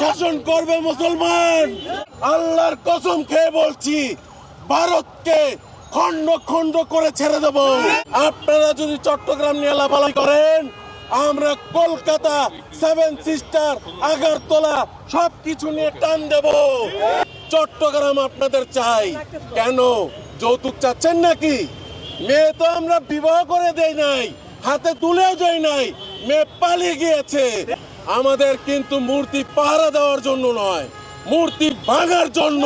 শাসন করবে মুসলমান। আল্লাহর কসম খেয়ে বলছি, ভারতকে খণ্ড খণ্ড করে ছেড়ে দেব। আপনারা যদি চট্টগ্রাম নিয়ে লাফালাই করেন, আমরা কলকাতা, সেভেন সিস্টার, আগারতলা সব কিছু নিয়ে টান দেব। চট্টগ্রাম আপনাদের চাই। কেন? যৌতুক চাচ্ছেন নাকি? মেয়ে তো আমরা বিবাহ করে দেই নাই, হাতে তুলেও দেই নাই, মেয়ে পালিয়ে গিয়েছে। আমাদের কিন্তু মূর্তি পাহারা দেওয়ার জন্য নয়, মূর্তি ভাঙার জন্য।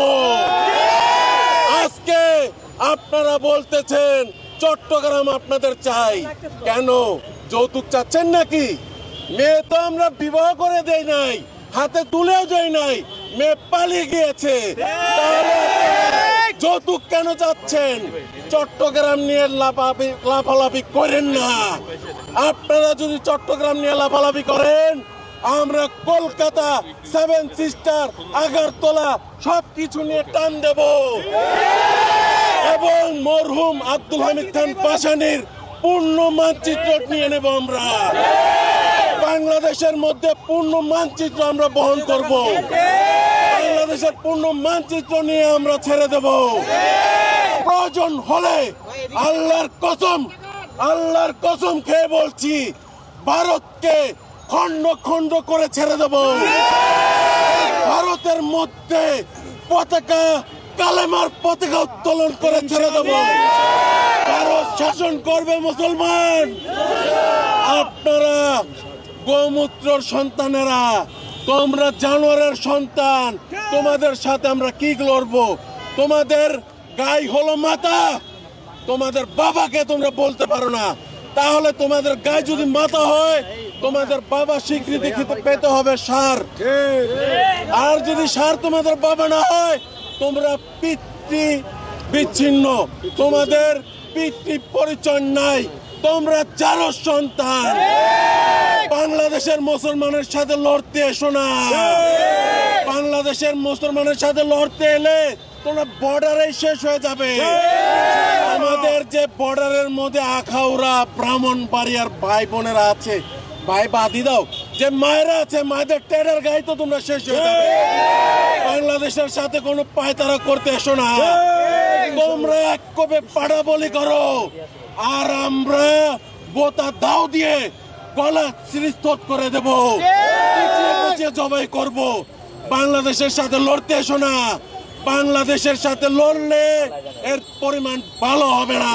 আজকে আপনারা বলতেছেন, চট্টগ্রাম আপনাদের চাই। কেন? যৌতুক চাচ্ছেন নাকি? মেয়ে তো আমরা বিবাহ করে দেই নাই, হাতে তুলেও দেই নাই, মেয়ে পালিয়ে গিয়েছে। যৌতুক কেন চাচ্ছেন? চট্টগ্রাম নিয়ে লাফালাফি করেন না। আপনারা যদি চট্টগ্রাম নিয়ে লাফালাফি করেন আমরা কলকাতা সেভেন সিস্টার আগারতলা সব কিছু নিয়ে টান দেব। এবং মরহুম আব্দুল হামিদ খান পাশানির পূর্ণ মানচিত্র নিয়ে নেব আমরা। বাংলাদেশের মধ্যে পূর্ণ মানচিত্র আমরা বহন করব। বাংলাদেশের পূর্ণ মানচিত্র নিয়ে আমরা ছেড়ে দেব। প্রয়োজন হলে আল্লাহর কসম আল্লাহর কসম খেয়ে বলছি, ভারতকে খণ্ড খণ্ড করে ছেড়ে দেব। ভারতের মধ্যে পতাকা, কালেমার পতাকা উত্তোলন করে ছেড়ে দেব। ভারত শাসন করবে মুসলমান। আপনারা গোমূত্রর সন্তানেরা, তোমরা জানোয়ারের সন্তান। তোমাদের সাথে আমরা কি লড়বো? তোমাদের গাই হলো মাতা। তোমাদের বাবাকে তোমরা বলতে পারো না। তাহলে তোমাদের গায়ে যদি মাথা হয় তোমাদের বাবা স্বীকৃতি পেতে হবে সার। আর যদি সার তোমাদের বাবা না হয়, তোমরা পিতৃ বিচ্ছিন্ন। তোমাদের পিতৃ পরিচয় নাই, তোমরা চারো সন্তান। বাংলাদেশের মুসলমানের সাথে লড়তে এসো না। বাংলাদেশের মুসলমানের সাথে লড়তে এলে তোমরা বর্ডারে শেষ হয়ে যাবে। আমাদের যে বর্ডারের মধ্যে আখাউড়া ব্রাহ্মণ বাড়িয়ার ভাই বোনেরা আছে ভাই বাদি দাও। যে মায়েরা আছে মায়েদের টেডার গায়ে তো তোমরা শেষ হয়ে যাবে। বাংলাদেশের সাথে কোনো পায়তারা করতে এসো না। তোমরা এক কবে পাড়া বলি করো। আর আমরা বোতা দাও দিয়ে গলা সিরিস্তত করে দেব। জবাই করব। বাংলাদেশের সাথে লড়তে এসো না। বাংলাদেশের সাথে লড়লে এর পরিমাণ ভালো হবে না।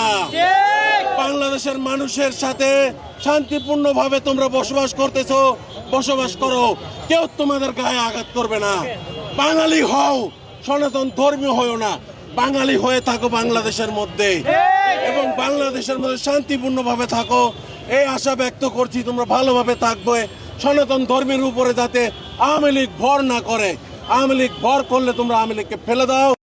বাংলাদেশের মানুষের সাথে শান্তিপূর্ণভাবে তোমরা বসবাস করতেছো, বসবাস করো। কেউ তোমাদের গায়ে আঘাত করবে না। বাঙালি হও, সনাতন ধর্মীয় হও না। বাঙালি হয়ে থাকো বাংলাদেশের মধ্যে। এবং বাংলাদেশের মধ্যে শান্তিপূর্ণভাবে থাকো। এই আশা ব্যক্ত করছি তোমরা ভালোভাবে থাকবে। সনাতন ধর্মের উপরে যাতে আওয়ামী লীগ ভর না করে। আওয়ামী লীগ ভর করলে তোমরা আওয়ামী লীগকে ফেলে দাও।